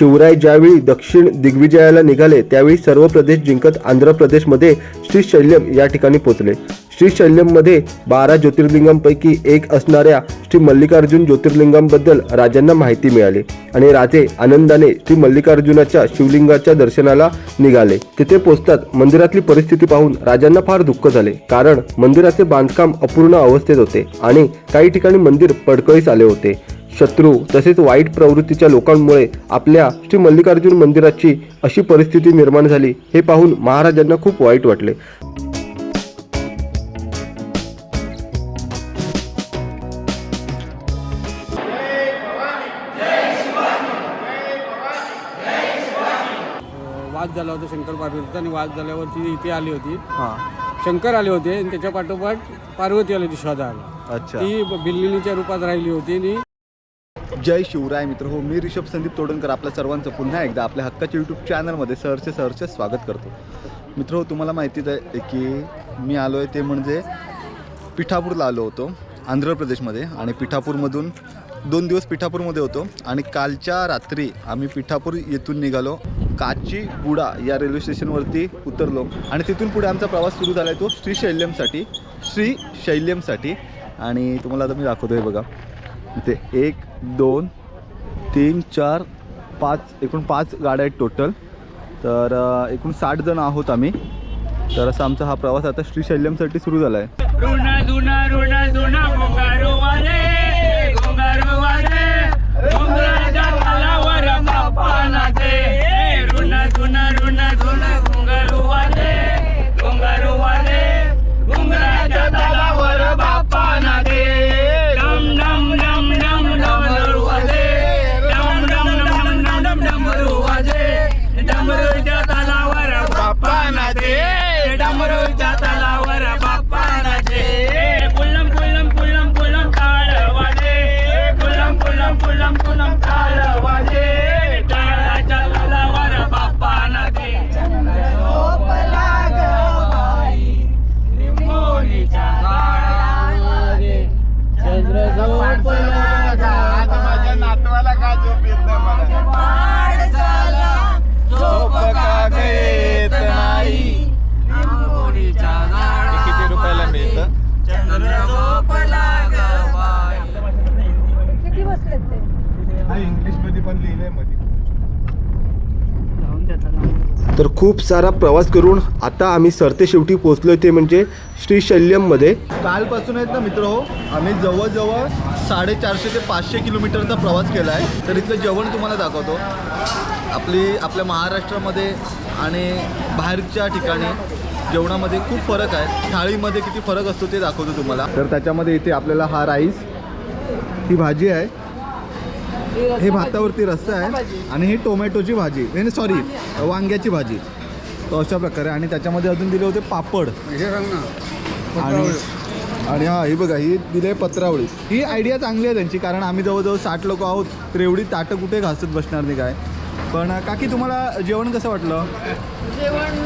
शिवराय ज्यावेळी दक्षिण दिग्विजयाला निघाले त्यावेळी सर्व प्रदेश जिंकत आंध्र प्रदेशमध्ये श्रीशैल्यम या ठिकाणी पोचले श्रीशैल्यममध्ये बारा ज्योतिर्लिंगांपैकी एक असणाऱ्या श्री मल्लिकार्जुन ज्योतिर्लिंगांबद्दल राजांना माहिती मिळाली आणि राजे आनंदाने श्री मल्लिकार्जुनाच्या शिवलिंगाच्या दर्शनाला निघाले. तिथे पोचतात मंदिरातली परिस्थिती पाहून राजांना फार दुःख झाले कारण मंदिराचे बांधकाम अपूर्ण अवस्थेत होते आणि काही ठिकाणी मंदिर पडकळीस आले होते. शत्रू तसेच वाईट प्रवृत्तीच्या लोकांमुळे आपल्या श्री मल्लिकार्जुन मंदिराची अशी परिस्थिती निर्माण झाली. हे पाहून महाराजांना खूप वाईट वाटले. वाद झाला होता शंकर पार्वतीचा आणि वाद झाल्यावर ती इथे आली होती. हां. शंकर आले होते आणि त्याच्या पाठोपाठ पार्वती आली होती शोधायला अच्छा. ती बिल्लिनीच्या रूपात राहिली होती आणि जय शिवराय मित्र. हो मी ऋषभ संदीप तोडणकर आपल्या सर्वांचं पुन्हा एकदा आपल्या हक्काच्या यूट्यूब चॅनलमध्ये सहरचे सहरचे स्वागत करतो. मित्र हो तुम्हाला माहितीच आहे की मी आलो आहे ते म्हणजे पिठापूरला आलो होतो आंध्र प्रदेशमध्ये. आणि पिठापूरमधून दोन दिवस पिठापूरमध्ये होतो. आणि कालच्या रात्री आम्ही पिठापूर येथून निघालो. काचीगुडा या रेल्वे स्टेशनवरती उतरलो. आणि तिथून पुढे आमचा प्रवास सुरू झाला आहे तो श्री शैल्यमसाठी श्री शैल्यमसाठी. आणि तुम्हाला आता मी दाखवतो आहे बघा. इथे एक दोन तीन चार पाच एकूण पाच गाड्या आहेत टोटल तर एकूण साठ जण आहोत आम्ही. तर असा आमचा हा प्रवास आता श्रीशैल्यमसाठी सुरू झाला आहे पण लिहिलंयमध्ये तर खूप सारा प्रवास करून आता आम्ही सरते शेवटी पोहोचलो ते म्हणजे श्रीशैल्यममध्ये कालपासून आहेत ना मित्र हो आम्ही जवळजवळ साडेचारशे ते पाचशे किलोमीटरचा प्रवास केला आहे तर इथलं जेवण तुम्हाला दाखवतो. आपली आपल्या महाराष्ट्रामध्ये आणि बाहेरच्या ठिकाणी जेवणामध्ये खूप फरक आहे. थाळीमध्ये किती फरक असतो ते दाखवतो तुम्हाला. तर त्याच्यामध्ये इथे आपल्याला हा राईस ही भाजी आहे. हे भातावरती रस्सा आहे. आणि ही टोमॅटोची भाजी. नाही सॉरी वांग्याची भाजी. तो अशा प्रकारे आणि त्याच्यामध्ये अजून दिले होते पापड. आणि आणि हा ही बघा ही दिली पत्रावळी. ही आयडिया चांगली आहे त्यांची कारण आम्ही जवळजवळ साठ लोक आहोत. तर एवढी ताटं कुठे घासत बसणार नाही काय. पण काकी तुम्हाला जेवण कसं वाटलं? जेवण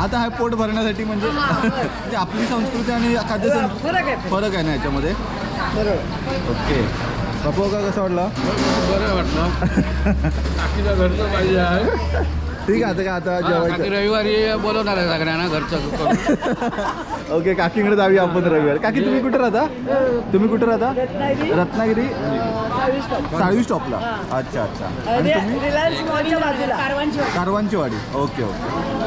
आता हा पोट भरण्यासाठी म्हणजे आपली संस्कृती आणि खाद्य संस्कृती फरक आहे ना याच्यामध्ये? बरोबर. ओके. बापू का कसं वाटलं? बरं वाटलं. काकीला घरचं पाहिजे आहे. ठीक आहे आता काय आता काकी जेवायचं. रविवारी बोलवणार आहे सगळ्यांना घरचं ओके काकीकडे जाऊया आपण रविवारी. काकी तुम्ही कुठे राहता? तुम्ही कुठे राहता? रत्नागिरी. साळवी स्टॉपला अच्छा अच्छा. रिलायन्स कारवांची वाडी ओके ओके.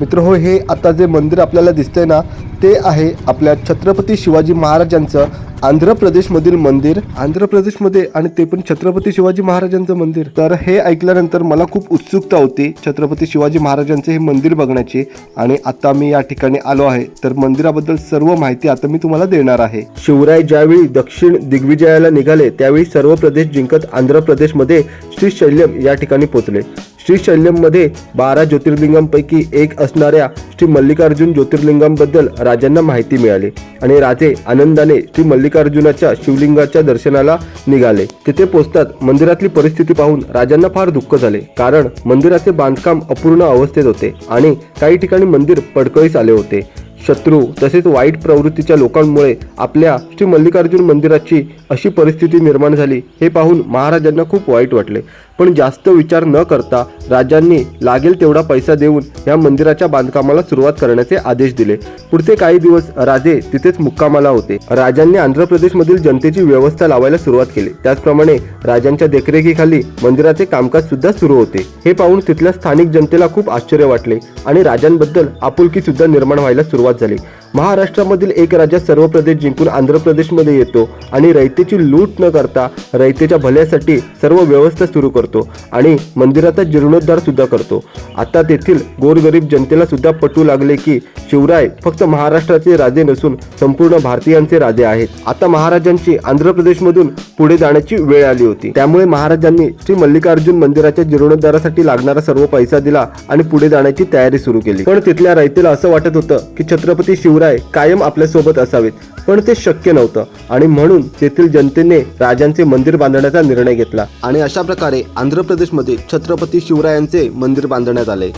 मित्र हो हे आता जे मंदिर आपल्याला दिसतंय ना ते आहे आपल्या छत्रपती शिवाजी महाराजांचं आंध्र प्रदेशमधील मंदिर. आंध्र प्रदेशमध्ये आणि ते पण छत्रपती शिवाजी महाराजांचं मंदिर. तर हे ऐकल्यानंतर मला खूप उत्सुकता होती छत्रपती शिवाजी महाराजांचे हे मंदिर बघण्याची. आणि आता मी या ठिकाणी आलो आहे. तर मंदिराबद्दल सर्व माहिती आता मी तुम्हाला देणार आहे. शिवराय ज्यावेळी दक्षिण दिग्विजयाला निघाले त्यावेळी सर्व प्रदेश जिंकत आंध्र प्रदेशमध्ये श्री शैल्यम या ठिकाणी पोचले श्री शैल्यममध्ये बारा ज्योतिर्लिंगांपैकी एक असणाऱ्या श्री मल्लिकार्जुन ज्योतिर्लिंगांबद्दल राजांना माहिती मिळाली आणि राजे आनंदाने श्री मल्लिकार्जुनाच्या शिवलिंगाच्या दर्शनाला निघाले. तिथे पोचतात मंदिरातली परिस्थिती पाहून राजांना फार दुःख झाले कारण मंदिराचे बांधकाम अपूर्ण अवस्थेत होते आणि काही ठिकाणी मंदिर पडकळीस आले होते. शत्रू तसेच वाईट प्रवृत्तीच्या लोकांमुळे आपल्या श्री मल्लिकार्जुन मंदिराची अशी परिस्थिती निर्माण झाली हे पाहून महाराजांना खूप वाईट वाटले. पण जास्त विचार न करता राजांनी लागेल तेवढा पैसा देऊन या मंदिराच्या बांधकामाला सुरुवात करण्याचे आदेश दिले. पुढचे काही दिवस राजे तिथेच मुक्कामाला होते. राजांनी आंध्र प्रदेशमधील जनतेची व्यवस्था लावायला सुरुवात केली. त्याचप्रमाणे राजांच्या देखरेखीखाली मंदिराचे कामकाज सुद्धा सुरू होते. हे पाहून तिथल्या स्थानिक जनतेला खूप आश्चर्य वाटले आणि राजांबद्दल आपुलकी सुद्धा निर्माण व्हायला सुरुवात झाली. महाराष्ट्रामधील एक राजा सर्व प्रदेश जिंकून आंध्र प्रदेशमध्ये येतो आणि रयतेची लूट न करता रयतेच्या भल्यासाठी सर्व व्यवस्था सुरू करतो आणि मंदिराचा जीर्णोद्धार सुद्धा करतो. आता तेथील गोरगरीब जनतेला सुद्धा पटू लागले की शिवराय फक्त महाराष्ट्राचे राजे नसून संपूर्ण भारतीयांचे राजे आहेत. आता महाराजांची आंध्र प्रदेशमधून पुढे जाण्याची वेळ आली होती. त्यामुळे महाराजांनी श्री मल्लिकार्जुन मंदिराच्या जीर्णोद्धारासाठी लागणारा सर्व पैसा दिला आणि पुढे जाण्याची तयारी सुरू केली. पण तिथल्या रयतेला असं वाटत होतं की छत्रपती शिवराय कायम आपल्यासोबत असावेत. पण ते शक्य नव्हतं. आणि म्हणून तेथील जनतेने राजांचे मंदिर बांधण्याचा निर्णय घेतला. आणि अशा प्रकारे आंध्र प्रदेशमध्ये छत्रपती शिवरायांचे मंदिर बांधण्यात आले.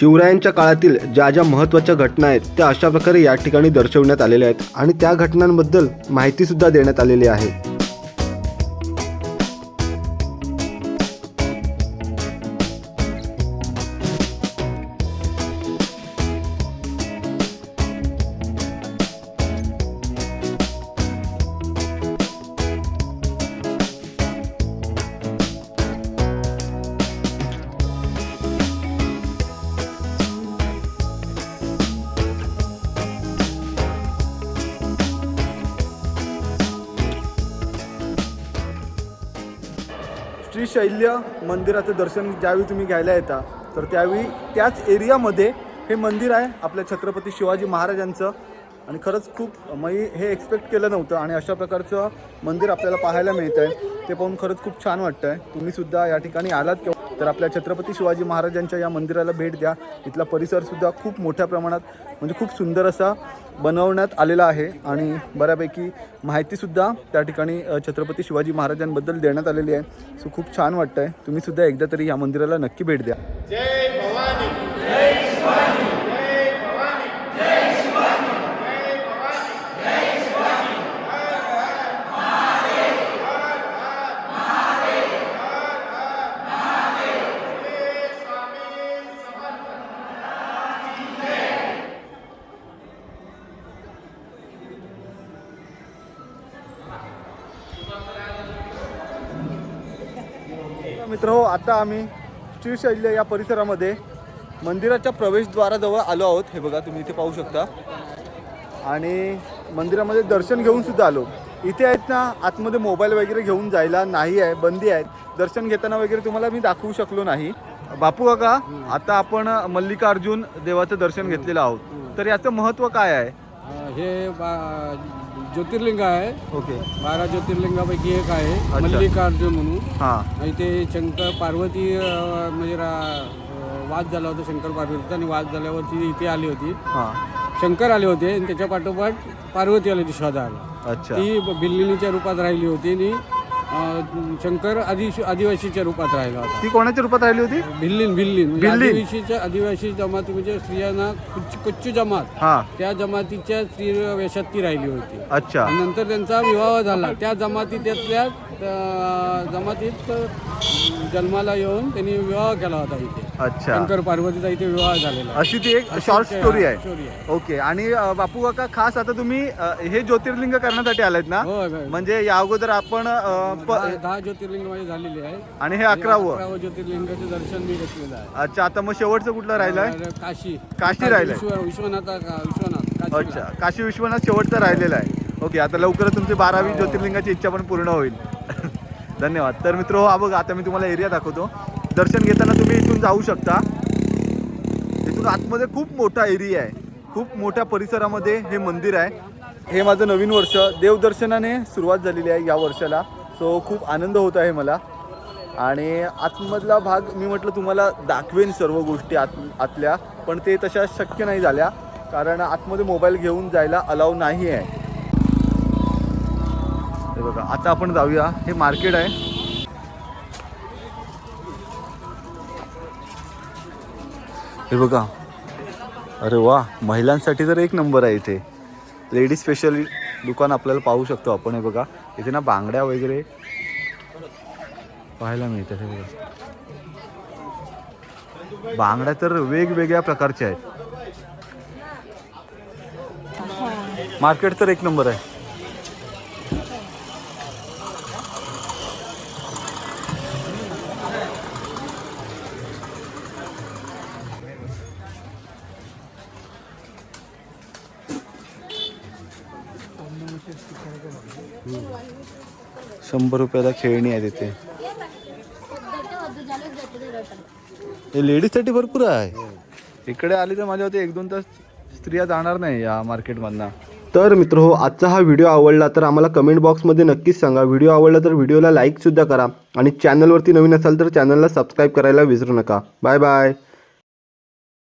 शिवरायांच्या काळातील ज्या ज्या महत्त्वाच्या घटना आहेत त्या अशा प्रकारे या ठिकाणी दर्शवण्यात आलेल्या आहेत आणि त्या घटनांबद्दल माहिती सुद्धा देण्यात आलेली आहे. श्रीशैल्य मंदिराचं दर्शन ज्यावेळी तुम्ही घ्यायला येता तर त्यावेळी त्याच एरियामध्ये हे मंदिर आहे आपल्या छत्रपती शिवाजी महाराजांचं. आणि खरंच खूप मी हे एक्सपेक्ट केलं नव्हतं आणि अशा प्रकारचं मंदिर आपल्याला पाहायला मिळतं आहे ते पाहून खरंच खूप छान वाटतं आहे तुम्ही सुद्धा या ठिकाणी आलात किंवा तर आपल्या छत्रपती शिवाजी महाराजांच्या या मंदिराला भेट द्या. इथला परिसरसुद्धा खूप मोठ्या प्रमाणात म्हणजे खूप सुंदर असा बनवण्यात आलेला आहे. आणि बऱ्यापैकी माहितीसुद्धा त्या ठिकाणी छत्रपती शिवाजी महाराजांबद्दल देण्यात आलेली आहे. सो खूप छान वाटतं आहे तुम्ही सुद्धा एकदा तरी या मंदिराला नक्की भेट द्या. जय भवानी. मित्र हो आता आम्ही श्रीशैल्य या परिसरामध्ये मंदिराच्या प्रवेशद्वाराजवळ आलो आहोत. हे बघा तुम्ही इथे पाहू शकता. आणि मंदिरामध्ये दर्शन घेऊन सुद्धा आलो. इथे आहेत ना आतमध्ये मोबाईल वगैरे घेऊन जायला नाही आहे बंदी आहेत दर्शन घेताना वगैरे तुम्हाला मी दाखवू शकलो नाही. बापू काका आता आपण मल्लिकार्जुन देवाचं दर्शन घेतलेलं आहोत. तर याचं महत्त्व काय आहे? हे ज्योतिर्लिंग आहे. ओके. बारा ज्योतिर्लिंगापैकी एक आहे. अच्छा. मल्लिकार्जुन म्हणून. हां. इथे शंकर पार्वती अं, म्हणजे रा- वाद झाला होता शंकर पार्वतीचा आणि वाद झाल्यावरती इथे आली होती. हां. शंकर आले होते आणि त्याच्या पाठोपाठ पार्वती आली होती शोधायला अच्छा. ती बिल्लिनीच्या रूपात राहिली होती आणि अं, शंकर आदि आदिवासीच्या रूपात राहिला होता. ती कोणाच्या रूपात राहिली होती? भिल्लीन भिल्लीन. म्हणजे भिल्लीन? आदिवासीच्या आदिवासी जमाती म्हणजे स्त्रियांना कुच्च कुच्चू जमात. हां. त्या जमातीच्या स्त्री वेशात ती राहिली होती. अच्छा. आणि नंतर त्यांचा विवाह झाला. त्या जमातीतल्या अं, जमातीत जन्माला येऊन त्यांनी विवाह केला होता इथे. अच्छा. शंकर पार्वतीचा इथे विवाह झालेला आहे. अशी ती एक शॉर्ट ते- स्टोरी हा, आहे. story आहे. ओके आणि अ, बापू काका खास आता तुम्ही अ, हे ज्योतिर्लिंग करण्यासाठी आलेत ना? हो, हो. म्हणजे या अगोदर आपण अ, प- दहा ज्योतिर्लिंग माझे झालेले आहे आणि हे अकरावं. अकरावं ज्योतिर्लिंगाचे दर्शन मी घेतलेलं आहे. अच्छा आता मग शेवटचं कुठलं राहिलंय? तर काशी. काशी राहिलंय. विश्व- विश्वनाथ विश्वनाथ. अच्छा. काशी विश्वनाथ शेवटचं राहिलेलं आहे. ओके आता लवकरच तुमची बारावी ज्योतिर्लिंगाची इच्छा पण पूर्ण होईल. धन्यवाद. तर मित्र हो हा बघा आता मी तुम्हाला एरिया दाखवतो. दर्शन घेताना तुम्ही इथून जाऊ शकता. इथून आतमध्ये खूप मोठा एरिया आहे. खूप मोठ्या परिसरामध्ये हे मंदिर आहे. हे माझं नवीन वर्ष. देवदर्शनाने सुरुवात झालेली आहे या वर्षाला. सो खूप आनंद होत आहे मला. आणि आतमधला भाग मी म्हटलं तुम्हाला दाखवेन सर्व गोष्टी आत आतल्या. पण ते तशा शक्य नाही झाल्या. कारण आतमध्ये मोबाईल घेऊन जायला अलाव नाही आहे. बघा. आता आपण जाऊया. हे मार्केट आहे. हे बघा. अरे वा महिलांसाठी तर एक नंबर आहे इथे. लेडीज स्पेशल दुकान आपल्याला पाहू शकतो आपण हे बघा. इथे ना बांगड्या वगैरे पाहायला मिळतात हे बघा. बांगड्या तर वेगवेगळ्या प्रकारच्या आहेत. मार्केट तर एक नंबर आहे. शंभर रुपयाला खेळणी आहे तिथे. हे लेडीजसाठी भरपूर आहे. इकडे आली तर माझ्या होते एक दोन तास स्त्रिया जाणार नाही या मार्केटमधनं. तर मित्र हो आजचा हा व्हिडिओ आवडला तर आम्हाला कमेंट बॉक्समध्ये नक्कीच सांगा. व्हिडिओ आवडला तर व्हिडिओला लाईकसुद्धा करा. आणि चॅनलवरती नवीन असाल तर चॅनलला सबस्क्राईब करायला विसरू नका. Bye bye.